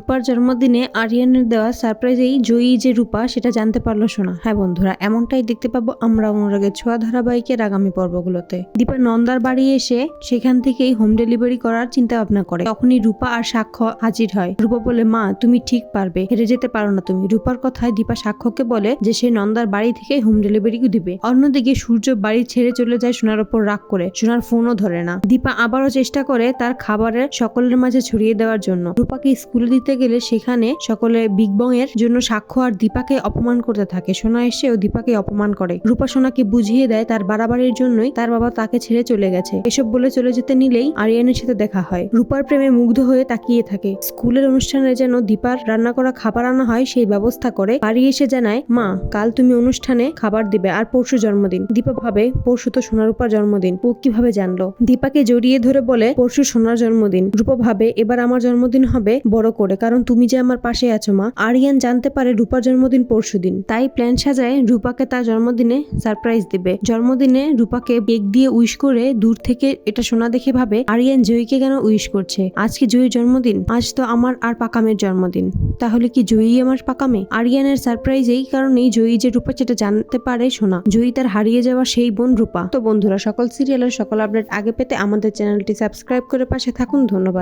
রূপার জন্মদিনে আরিয়ানের দেওয়া সারপ্রাইজেই জয়ী যে রূপা, সেটা জানতে পারল শোনা হ্যাঁ বন্ধুরা, এমনটাই দেখতে পাবো আমরা অনুরাগের ছোঁয়া ধারাবাহিকের আগামী পর্বগুলোতে। দীপা নন্দার বাড়ি এসে সেখান থেকেই হোম ডেলিভারি করার চিন্তা ভাবনা করে। তখনই রূপা আর সাক্ষ্য হাজির হয়। রূপা বলে, মা, তুমি ঠিক পারবে। হেরে যেতে পারো না তুমি। রূপার কথায় দীপা সাক্ষ্যকে বলে যে সে নন্দার বাড়ি থেকে হোম ডেলিভারি দিবে। অন্যদিকে সূর্য বাড়ি ছেড়ে চলে যায় সোনার ওপর রাগ করে। সোনার ফোনও ধরে না। দীপা আবারও চেষ্টা করে তার খাবারের সকলের মাঝে ছড়িয়ে দেওয়ার জন্য। রূপাকে স্কুলে দিতে গেলে সেখানে সকলে বিগ বং এর জন্য সাক্ষ্য আর দীপাকে অপমান করতে থাকে। সোনা এসেও দীপাকে অপমান করে। রূপা সোনাকে বুঝিয়ে দেয় তার বাড়াবাড়ির জন্যই তার বাবা তাকে ছেড়ে চলে গেছে। এসব বলে চলে যেতে নিলেই আরিয়ানের সাথে দেখা হয়। রূপার প্রেমে মুগ্ধ হয়ে তাকিয়ে থাকে। স্কুলের অনুষ্ঠানে যেন দীপার রান্না করা খাবার আনা হয় সেই ব্যবস্থা করে বাড়ি এসে জানায়, মা, কাল তুমি অনুষ্ঠানে খাবার দিবে আর পরশু জন্মদিন। দীপা ভাবে, পরশু তো সোনার রূপার জন্মদিন। ও কীভাবে জানলো? দীপাকে জড়িয়ে ধরে বলে, পরশু সোনার জন্মদিন। রূপা ভাবে, এবার আমার জন্মদিন হবে বড় করে কারণ তুমি যে আমার পাশে আছো মা, আরিয়ান জানতে পারে রূপার জন্মদিন পরশু দিন তাই প্ল্যান সাজায় রূপাকে তার জন্মদিনে সারপ্রাইজ দেবে। জন্মদিনে রূপাকে কেক দিয়ে উইশ করে দূর থেকে এটা শোনা দেখে ভাবে, আরিয়ান, জয়ীকে কেন উইশ করছে? আজকে জয়ীর জন্মদিন, আজ তো আমার আর পাকামের জন্মদিন। তাহলে কি জয়ী আমার পাকামে? আরিয়ানের সারপ্রাইজ এই কারণেই জয়ী যে রূপা সেটা জানতে পারে শোনা জয়ী তার হারিয়ে যাওয়া সেই বোন রূপা। তো বন্ধুরা, সকল সিরিয়ালের সকল আপডেট আগে পেতে আমাদের চ্যানেলটি সাবস্ক্রাইব করে পাশে থাকুন। ধন্যবাদ।